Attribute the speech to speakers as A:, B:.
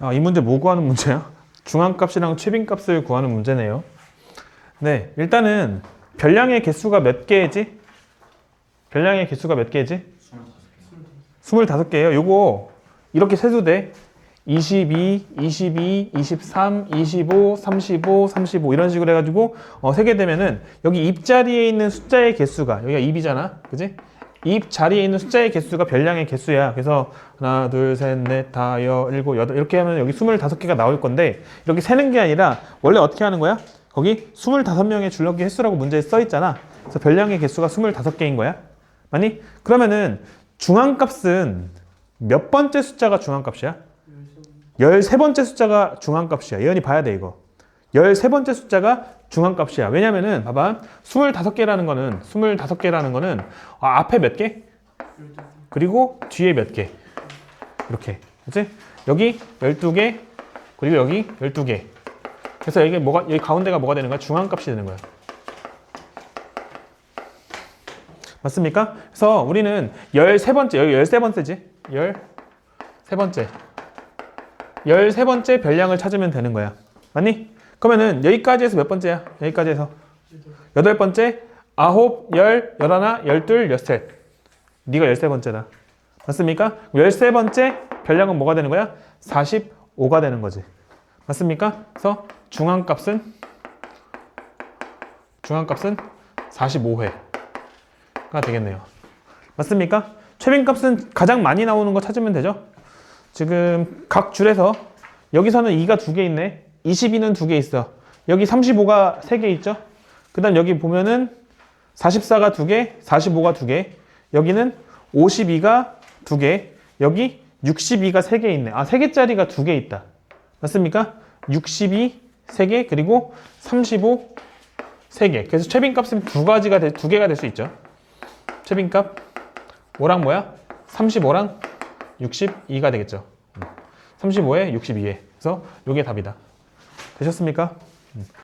A: 아, 이 문제 뭐 구하는 문제야? 중앙값이랑 최빈값을 구하는 문제네요. 네, 일단은 별량의 개수가 몇 개지? 별량의 개수가 몇 개지? 25개예요. 요거 이렇게 세도 돼. 22, 22, 23, 25, 35, 35 이런 식으로 해가지고 어, 세게 되면은 여기 입자리에 있는 숫자의 개수가 여기가 입이잖아, 그지? 입 자리에 있는 숫자의 개수가 별량의 개수야. 그래서 하나, 둘, 셋, 넷, 다, 여, 일곱, 여덟 이렇게 하면 여기 25개가 나올 건데 이렇게 세는 게 아니라 원래 어떻게 하는 거야? 거기 25명의 줄넘기 횟수라고 문제에 써 있잖아. 그래서 별량의 개수가 25개인 거야. 맞니? 그러면은 중앙값은 몇 번째 숫자가 중앙값이야? 13번째 숫자가 중앙값이야. 예언이 봐야 돼, 이거. 13번째 숫자가 중앙값이야. 왜냐면은, 봐봐. 25개라는 거는, 25개라는 거는, 아, 앞에 몇 개? 그리고 뒤에 몇 개? 이렇게. 그치? 여기 12개, 그리고 여기 12개. 그래서 여기 뭐가, 여기 가운데가 뭐가 되는 거야? 중앙값이 되는 거야. 맞습니까? 그래서 우리는 13번째, 여기 13번째지? 13번째. 13번째 별량을 찾으면 되는 거야. 맞니? 그러면은 여기까지에서 몇 번째야? 여기까지에서. 여덟 번째, 아홉, 열, 열하나, 열둘, 열셋. 네가 열세 번째다. 맞습니까? 열세 번째 별량은 뭐가 되는 거야? 45가 되는 거지. 맞습니까? 그래서 중앙값은 중앙값은 45회가 되겠네요. 맞습니까? 최빈값은 가장 많이 나오는 거 찾으면 되죠? 지금 각 줄에서 여기서는 2가 두 개 있네. 22는 두 개 있어. 여기 35가 세 개 있죠? 그 다음 여기 보면은 44가 두 개, 45가 두 개. 여기는 52가 두 개. 여기 62가 세 개 있네. 아, 세 개짜리가 두 개 있다. 맞습니까? 62, 세 개, 그리고 35, 세 개. 그래서 최빈 값은 두 가지가, 돼- 두 개가 될 수 있죠. 최빈값, 뭐랑 뭐야? 35랑 62가 되겠죠. 35에 62에. 그래서 이게 답이다. 되셨습니까? 음.